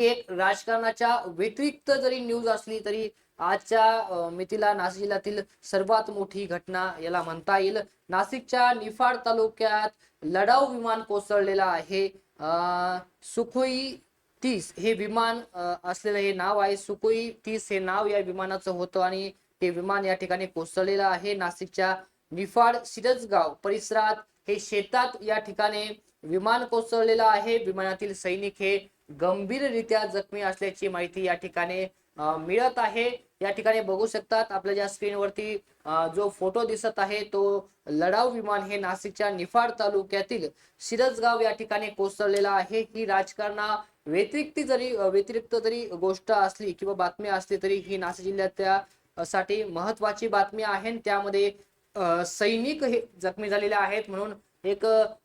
एक राजकारणाच्या व्यतिरिक्त जरी न्यूज असली तरी आजच्या अ, मितीला नाशिक जिल्ह्यातील सर्वात मोठी घटना याला म्हणता येईल. नाशिकच्या निफाड तालुक्यात लढाऊ विमान कोसळलेलं आहे. सुखोई तीस हे विमान असलेलं हे नाव आहे. सुखोई तीस हे नाव या विमानाचं होतं आणि हे विमान या ठिकाणी कोसळलेलं आहे. नाशिकच्या निफाड सिरजगाव परिसरात हे शेतात या ठिकाणी विमान कोसळलेलं आहे. विमानातील सैनिक हे गंभीररित्या जखमी असल्याची माहिती या ठिकाणी मिळत आहे. या ठिकाणी बघू शकतात आपल्या ज्या स्क्रीनवरती जो फोटो दिसत आहे तो लढाऊ विमान हे नाशिकच्या निफाड तालुक्यातील शिरजगाव या ठिकाणी कोसळलेला आहे. ही राजकारणा व्यतिरिक्त जरी व्यतिरिक्त जरी गोष्ट असली किंवा बातमी असली तरी ही नाशिक जिल्ह्याच्या साठी महत्वाची बातमी आहे. आणि त्यामध्ये सैनिक हे जखमी झालेले आहेत म्हणून एक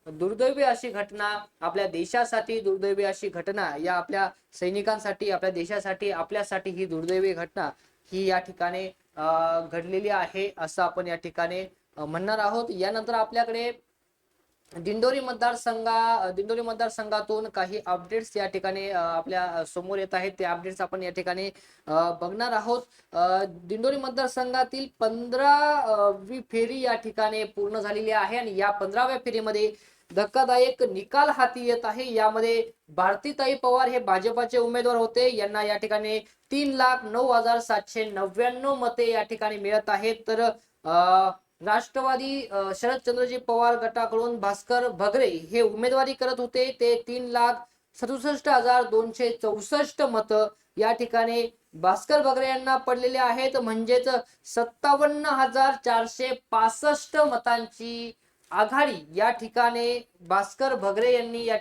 दुर्दैवी अशी घटना आपल्या देशासाठी दुर्दैवी अशी घटना या आपल्या सैनिकांसाठी आपल्या देशासाठी आपल्यासाठी ही दुर्दैवी घटना ही या ठिकाणी घडलेली आहे असं आपण या ठिकाणी म्हणणार आहोत. यानंतर आपल्याकडे दिंडोरी मतदारसंघा दिंडोरी मतदारसंघातून काही अपडेट्स या ठिकाणी आपल्यासमोर येत आहेत. ते अपडेट्स आपण या ठिकाणी बघणार आहोत. दिंडोरी मतदारसंघातील पंधरावी फेरी या ठिकाणी पूर्ण झालेली आहे आणि या पंधराव्या फेरीमध्ये धक्कादायक निकाल हाती येत आहे. यामध्ये भारतीताई पवार हे भाजपाचे उमेदवार होते. यांना या ठिकाणी तीन लाख नऊ हजार सातशे नव्याण्णव मते या ठिकाणी मिळत आहेत. तर राष्ट्रवादी शरद शरदचंद्रजी पवार गटाकडून भास्कर भगरे हे उमेदवारी करत होते. ते तीन लाख सदुसष्ट हजार दोनशे चौसष्ट मत या ठिकाणी भास्कर भगरे यांना पडलेले आहेत. म्हणजेच सत्तावन्न हजार चारशे पासष्ट मतांची आघाडी या ठिकाणी भास्कर भगरे यांनी या